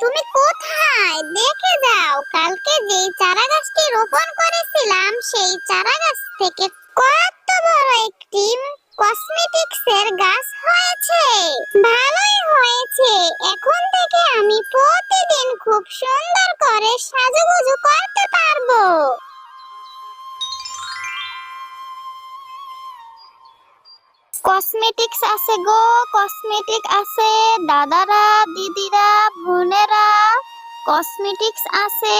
তুমি কোথায়? দেখে যাও, কালকে যেই চারা গাছটি রোপণ করেছিলাম, সেই চারা গাছ থেকে কত বড় একটি কসমেটিক্সের গাছ হয়েছে। ভালোই হয়েছে। এখন থেকে আমি প্রতিদিন খুব সুন্দর করে সাজুগুজু করতে পারব। কসমেটিক্স আছে গো কসমেটিক আছে, দাদারা, দিদিরা, বোনেরা কসমেটিক্স আছে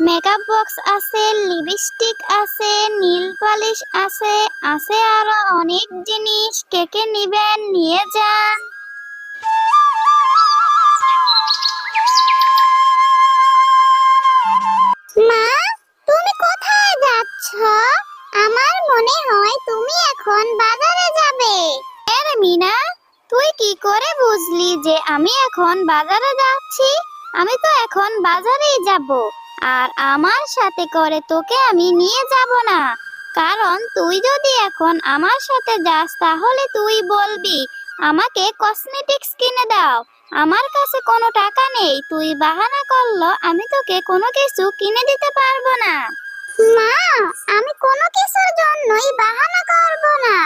মেকআপ বক্স আছে লিপস্টিক আছে নীল পালিশ আছে আছে আরও অনেক জিনিস। কে কে নিবেন, নিয়ে যান। মা, তুমি কোথায় যাচ্ছ? মনে হয় তুমি এখন বাজারে যাবে। এর মিনা, তুই কি করে বুঝলি যে আমি এখন বাজারে যাচ্ছি? আমি তো এখন বাজারেই যাব, আর আমার সাথে করে তোকে আমি নিয়ে যাব না। কারণ তুই যদি এখন আমার সাথে যাস, তাহলে তুই বলবি, আমাকে কসমেটিক্স কিনে দাও। আমার কাছে কোনো টাকা নেই, তুই বাহানা করল, আমি তোকে কোনো কিছু কিনে দিতে পারব না। মা, আমি কোনো কিছুর জন্যই বাহানা করব না।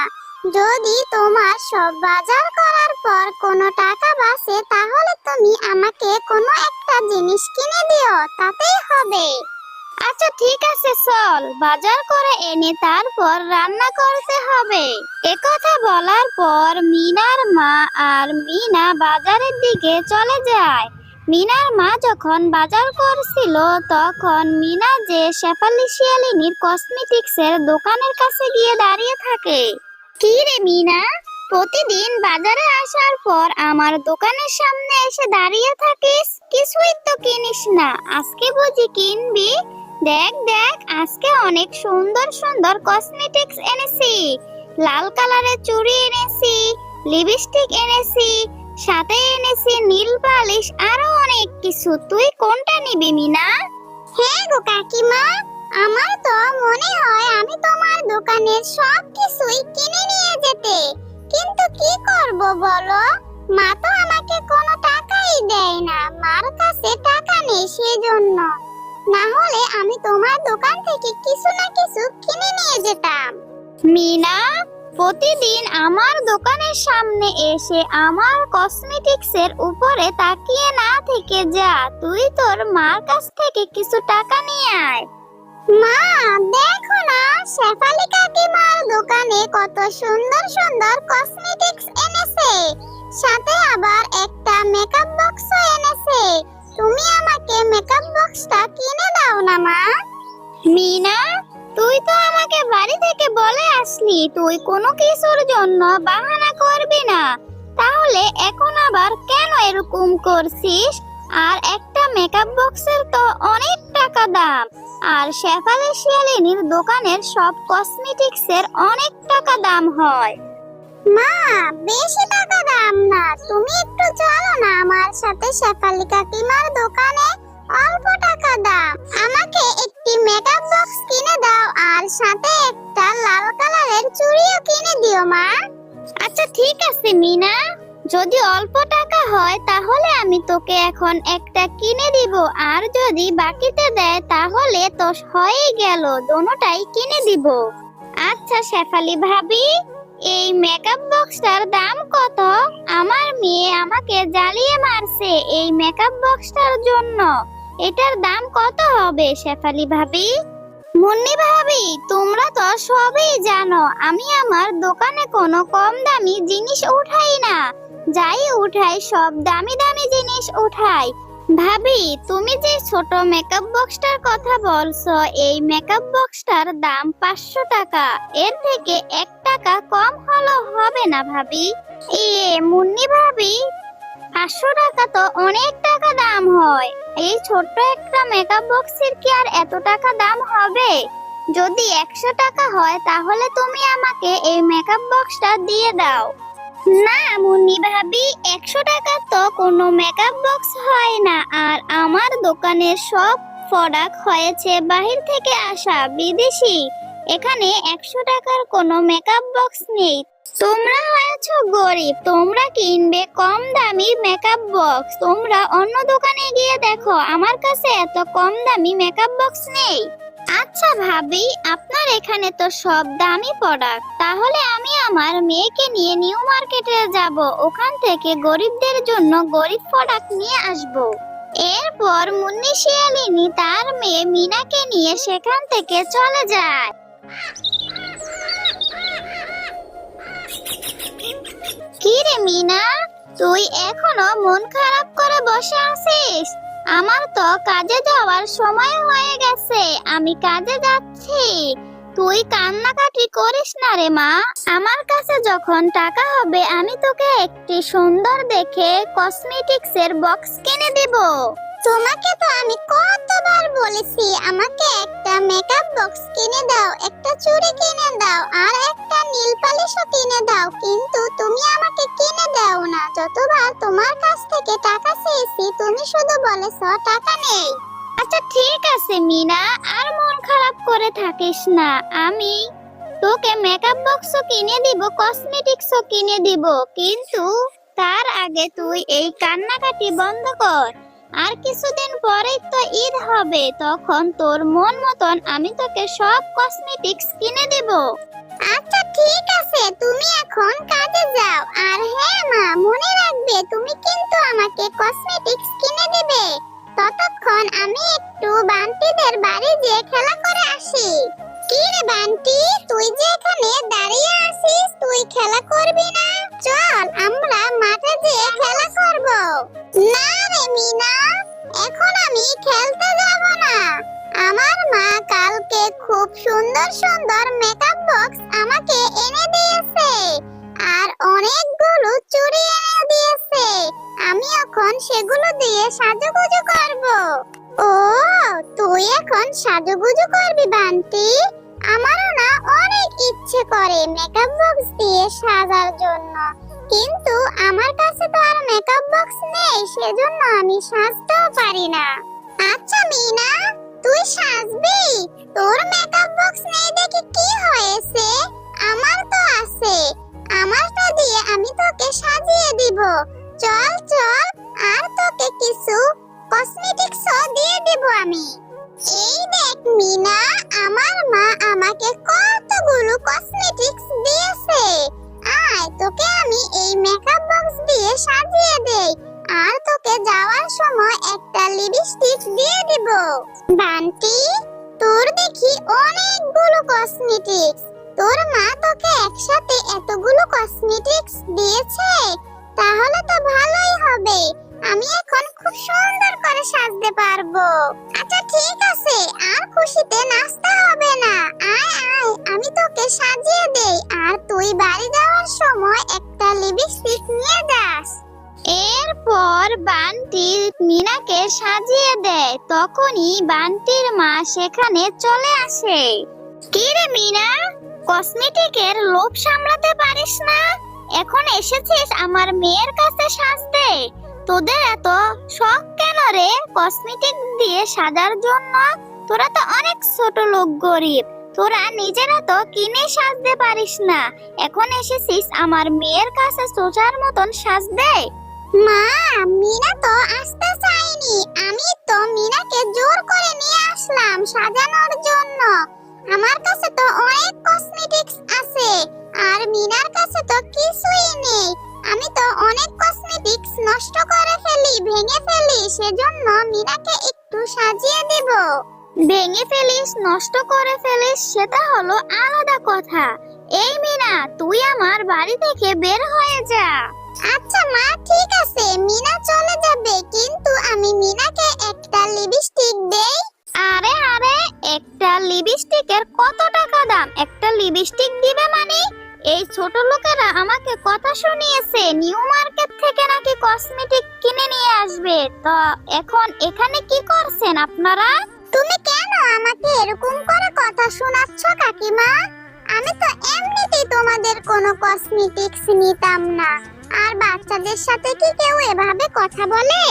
যদি তোমার সব বাজার করার পর কোনো টাকা বাঁচে, তাহলে তুমি আমাকে কোনো একটা জিনিস কিনে দিও, তাতেই হবে। আচ্ছা ঠিক আছে, চল। বাজার করে এনে তারপর রান্না করতে হবে। একথা বলার পর মিনার মা আর মিনা বাজারের দিকে চলে যায়। মিনার মা যখন বাজার করছিল, তখন মিনা যে শেফালি শিয়ালিনীর কসমেটিক্সের দোকানের কাছে গিয়ে দাঁড়িয়ে থাকে। কি রে মিনা? প্রতিদিন বাজারে আসার পর আমার দোকানের সামনে এসে দাঁড়িয়ে থাকিস? কিছুই তো কিনিস না। আজকে বুঝি কিনবি? দেখ দেখ, আজকে অনেক সুন্দর সুন্দর কসমেটিক্স এনেছি। লাল কালারের চুড়ি এনেছি, লিপস্টিক এনেছি সাথে এনেছি নীল পালিশ আরও অনেক কিছু। তুই কোনটা নিবি মিনা? হ্যাঁ গো কাকিমা আমার তো মনে হয় আমি তোমার দোকানের সব কিছুই কিনে নিয়ে যেতে। কিন্তু কি করব বলো? মা তো আমাকে কোনো টাকাই দেয় না। মার কাছে টাকা নেই সেজন্য। না হলে আমি তোমার দোকান থেকে কিছু না কিছু কিনে নিয়ে যেতাম। মিনা? প্রতিদিন আমার দোকানের সামনে এসে আমার কসমেটিক্স এর উপরে তাকিয়ে না থেকে যা, তুই তোর মার কাছ থেকে কিছু টাকা নিয়ে আয়। মা, দেখো না, শেফালি কাকিমার দোকানে কত সুন্দর সুন্দর কসমেটিক্স এনেছে। সাথে আবার একটা মেকআপ বক্সও এনেছে। তুমি আমাকে মেকআপ বক্সটা কিনে দাও না, মা। মিনা তুই তো আমাকে বাড়ি থেকে বলে আসলি, তুই কোনো কিছুর জন্য বাহানা করবি না। তাহলে এখন আবার কেন এরকম করছিস? আর একটা মেকআপ বক্সের তো অনেক টাকা দাম। আর শেফালি শিয়ালিনীর দোকানের সব কসমেটিক্সের অনেক টাকা দাম হয়। মা, বেশি টাকা দাম না, তুমি একটু চলো না আমার সাথে শেফালি কাকিমার দোকানে। অল্প টাকা দাম আমাকে একটি মেকআপ বক্স কিনে দাও আর সাথে একটা লাল কালারের চুড়িও কিনে দিও, মা। আচ্ছা ঠিক আছে, মিনা। যদি অল্প টাকা হয়, তাহলে আমি তোকে এখন একটা কিনে দিব। আর যদি বাকিতে দেয়, তাহলে তো হয়ে গেল। দোনোটাই কিনে দিব। আচ্ছা শেফালি ভাবি, এই মেকআপ বক্সটার দাম কত? আমার মেয়ে আমাকে জ্বালিয়ে মারছে এই মেকআপ বক্সটার জন্য। এটার দাম কত হবে শেফালি ভাবি? মুন্নি ভাবি, তোমরা তো সবই জানো, আমি আমার দোকানে কোনো কম দামি জিনিস উঠাই না। যাই উঠাই, সব দামি দামি জিনিস উঠাই। ভাবি, তুমি যে ছোট মেকআপ বক্সটার কথা বলছো, এই মেকআপ বক্সটার দাম পাঁচশো টাকা। এর থেকে এক টাকা কম হলো হবে না ভাবি। এ, মুন্নি ভাবি পাঁচশো টাকা তো অনেক টাকা দাম হয়। এই ছোট্ট একটা মেকআপ বক্সের কি আর এত টাকা দাম হবে? যদি একশো টাকা হয়, তাহলে তুমি আমাকে এই মেকআপ বক্সটা দিয়ে দাও। না, মুন্নি ভাবি, একশো টাকা তো কোনো মেকআপ বক্স হয় না। আর আমার দোকানের সব প্রোডাক্ট হয়েছে বাহির থেকে আসা বিদেশি। এখানে একশো টাকার কোনো মেকআপ বক্স নেই। তোমরা হয়েছো গরিব, তোমরা কিনবে কম দামি মেকআপ বক্স তোমরা অন্য দোকানে গিয়ে দেখো, আমার কাছে এত কম দামি মেকআপ বক্স নেই। আচ্ছা ভাবি, আপনার এখানে তো সব দামি প্রোডাক্ট তাহলে আমি আমার মেয়েকে নিয়ে নিউ মার্কেটে যাব। ওখান থেকে গরিবদের জন্য গরিব প্রোডাক্ট নিয়ে আসব। এরপর মুন্নি শিয়ালিনী তার মেয়ে মিনাকে নিয়ে সেখান থেকে চলে যায়। কি রে মিনা? তুই এখনও মন খারাপ করে বসে আছিস? আমার তো কাজে যাওয়ার সময় হয়ে গেছে, আমি কাজে যাচ্ছি। তুই কান্নাকাটি করিস না রে মা। আমার কাছে যখন টাকা হবে, আমি তোকে একটি সুন্দর দেখে কসমেটিক্সের বক্স কিনে দেব। তোমাকে তো আমি কতবার বলেছি, আমাকে একটা মেকআপ বক্স কিনে দাও, একটা চুড়ি কিনে দাও, আর একটা নীল পালিশও কিনে দাও, কিন্তু তুমি আমাকে কিনে দাও না। যতবার তোমার কাছ থেকে টাকা চেয়েছি, তুমি শুধু বলেছ টাকা নেই। আচ্ছা ঠিক আছে, মিনা, আর মন খারাপ করে থাকিস না। আমি তোকে মেকআপ বক্সও কিনে দিব কসমেটিক্সও কিনে দিব, কিন্তু তার আগে তুই এই কান্নাকাটি বন্ধ কর। আর কিছুদিন পরেই তো ঈদ হবে, তখন তোর মন মতন আমি তোকে সব কসমেটিক্স কিনে দেব। আচ্ছা ঠিক আছে, তুমি এখন কাজে যাও। আর হ্যাঁ মা, মনে রাখবে, তুমি কিন্তু আমাকে কসমেটিক্স কিনে দেবে। ততক্ষণ আমি একটু বান্টিদের বাড়ি যেয়ে খেলা করে আসি। কি রে বান্টি, তুই যে এখানে দাঁড়িয়ে আছিস, তুই খেলা করবি না? চল, আমরা মাঠে যেয়ে খেলা করব। না মিনা, এখন আমি খেলতে যাব না। আমার মা কালকে খুব সুন্দর সুন্দর মেকআপ বক্স আমাকে এনে দিয়েছে আর অনেকগুলো চুড়ি এনে দিয়েছে। আমি এখন সেগুলো দিয়ে সাজুগুজু করব। ও, তুই এখন সাজুগুজু করবি বান্টি? আমারও না অনেক ইচ্ছে করে মেকআপ বক্স দিয়ে সাজার জন্য। কিন্তু আমার কাছে তো আর মেকআপ বক্স নেই, সেজন্য আমি সাজতেও পারি না। আচ্ছা মিনা, তুই সাজবি? তোর মেকআপ বক্স নেই দেখে কি হয়েছে? আমার তো আছে। আমারটা দিয়ে আমি তোকে সাজিয়ে দিব। চল চল, আর তোকে কিছু কসমেটিক্সও দিয়ে দেব আমি। এই দেখ, মিনা আমি এখন খুব সুন্দর করে সাজতে পারব। আচ্ছা ঠিক আছে। আর খুশিতে নাচতে হবে না। আয় আয়, আমি তোকে সাজিয়ে দেই। আর তুই বাড়ি যাওয়ার সময় একটা লিপস্টিক নিয়ে যাস। এরপর বান্টি মিনাকে সাজিয়ে দেয়। তখনই বান্টির মা সেখানে চলে আসে। কি রে মিনা? কসমেটিকের লোভ সামলাতে পারিস না? এখন এসেছিস আমার মেয়ের কাছে সাজতে। তোদের এত শখ কেন রে? কসমেটিক দিয়ে সাজার জন্য? তোরা তো অনেক ছোট লোক গরিব। তোরা নিজেরা তো কিনে সাজতে পারিস না। এখন এসেছিস আমার মেয়ের কাছে সোজার মতন সাজতে? মা, মিনা তো আসতে চাইনি আমি তো মিনাকে জোর করে নিয়ে আসলাম সাজানোর জন্য। আমার কাছে তো অনেক কসমেটিক্স আছে। আর মিনার কাছে তো কিছুই নেই। আমি তো অনেক কসমেটিক্স নষ্ট করে ফেলি ভেঙে ফেলি সেজন্য মিনাকে একটু সাজিয়ে দেব। ভেঙে ফেলিস নষ্ট করে ফেলিস সেটা হলো আলাদা কথা। এই মিনা তুই আমার বাড়ি থেকে বের হয়ে যা। আচ্ছা মা ঠিক আছে মিনা চলে যাবে কিন্তু আমি মিনাকে একটা লিপস্টিক দেই। আরে আরে একটা লিপস্টিকের কত টাকা দাম? একটা লিপস্টিক এই ছোট লোকেরা আমাকে কথা শুনিয়েছে। নিউ মার্কেট থেকে নাকি কসমেটিক কিনে নিয়ে আসবে। তো এখন এখানে কি করছেন আপনারা? তুমি কেন আমাকে এরকম করে কথা শোনাচ্ছ কাকিমা? আমি তো এমনিতেই তোমাদের কোনো কসমেটিক্স নিতাম না। আর বাচ্চাদের সাথে কি কেউ এভাবে কথা বলে?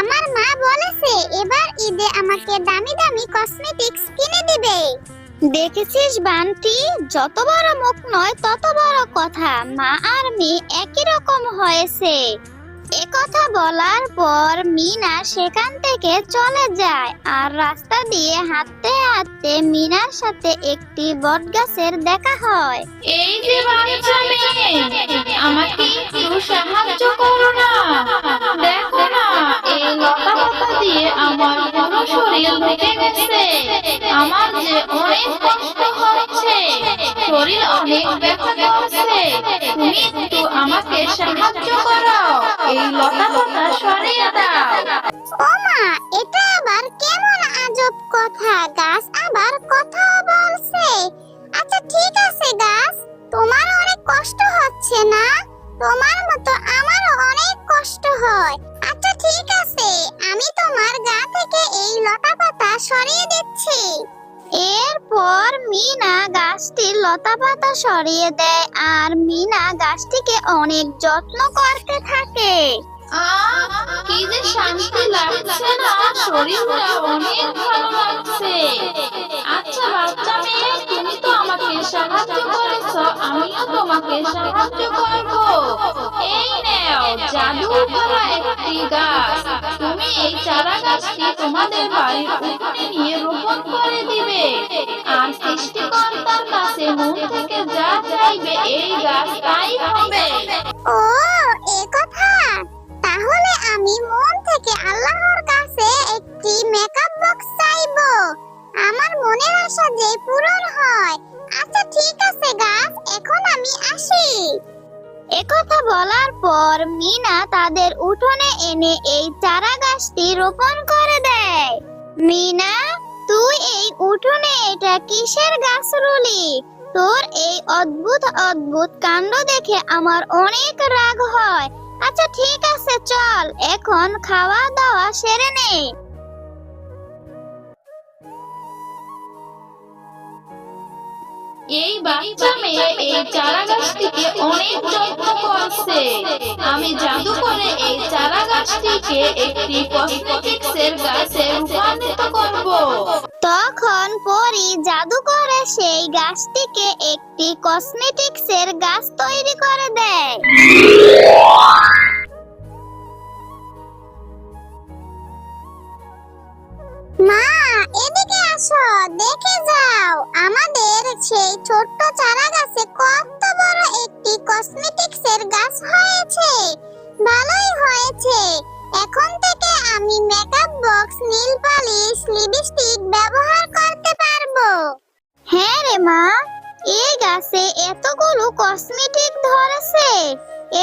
আমার মা বলেছে, এবার ঈদে আমাকে দামি দামি কসমেটিক্স কিনে দিবে। দেখেছিস বান্টি? যত বড় মুখ নয়, তত বড় কথা। মা আর মেয়ে একই রকম হয়েছে। এ কথা বলার পর মিনা সেখান থেকে চলে যায় আর রাস্তা দিয়ে হাঁটতে হাঁটতে মিনার সাথে একটি বটগাছের দেখা হয়। এই যে আমাকে একটু সাহায্য করো না। দেখো না, এই লতা পাতা দিয়ে আমার শরীর গেছে। আমার যে অনেক কষ্ট হচ্ছে। শরীর অনেক ব্যথা করছে। তুমি একটু আমাকে সাহায্য করো। এই লতা পাতা সরিয়ে দাও। ওমা, এটা আবার কেমন আজব কথা যত্ন করতে থাকে। কি যে শান্তি লাগছে না, শরীরটা অনেক ভালো লাগছে। আচ্ছা বাচ্চা মেয়ে, তুমি তো আমাকে সাহায্য আমিও তোমাকে সাহায্য করব। এই নাও জাদু করা একটি গাছ। তুমি এই চারা গাছটি তোমাদের বাড়ির নিয়ে রোপণ করে দিবে। আর সৃষ্টিকর্তার কাছে মন থেকে যা চাইবে, এই গাছ তাই হবে। ও, এ কথা। তাহলে আমি মন থেকে আল্লাহর কাছে একটি মেকআপ বক্স চাইব। আমার মনের আশা যে পূরণ হয়। আচ্ছা ঠিক আছে, গাছ, এখন আমি আসি। একথা বলার পর মিনা তাদের উঠোনে এনে এই চারা গাছটি রোপণ করে দেয়। মিনা, তুই এই উঠোনে এটা কিসের গাছ রুলি? তোর এই অদ্ভুত অদ্ভুত কাণ্ড দেখে আমার অনেক রাগ হয়। আচ্ছা ঠিক আছে, চল। এখন খাওয়া দাওয়া সেরে নে। এই বাচ্চা মেয়ে এই চারা গাছটিকে অনেক যত্ন করছে। আমি জাদু করে এই চারা গাছটিকে একটি কসমেটিক্সের গাছে রূপান্তরিত করব। তখন পরি জাদু করে সেই গাছটিকে একটি কসমেটিক্সের গাছ তৈরি করে দেয়। মা, এদিকে আসো, দেখে যাও। আমাদের সেই ছোট্ট চারা গাছে কত বড় একটি কসমেটিক্সের গাছ হয়েছে। ভালোই হয়েছে। এখন থেকে আমি makeup box nail polish lipstick ব্যবহার করতে পারব। হ্যাঁ রে মা এই গাছে এতগুলো কসমেটিক ধরেছে।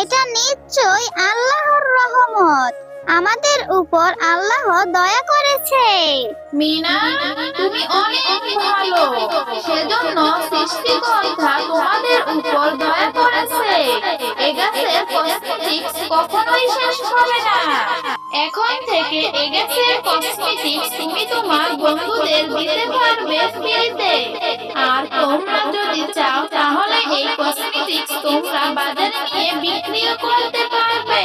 এটা নিশ্চয়ই আল্লাহর রহমত। আমাদের উপর আল্লাহ দয়া করেছে। মিনা, তুমি অনেক ভালো। সেজন্য সৃষ্টিকর্তা তোমাদের উপর দয়া করেছে। এ গাছের কসমেটিক্স কখনোই শেষ হবে না। এখন থেকে এ গাছের কসমেটিক্স তুমি তোমার বন্ধুদের দিতে পারবে ফ্রিতে। আর তোমরা যদি চাও, তাহলে এই কসমেটিক্স তোমরা বাজারে নিয়ে বিক্রিও করতে পারবে।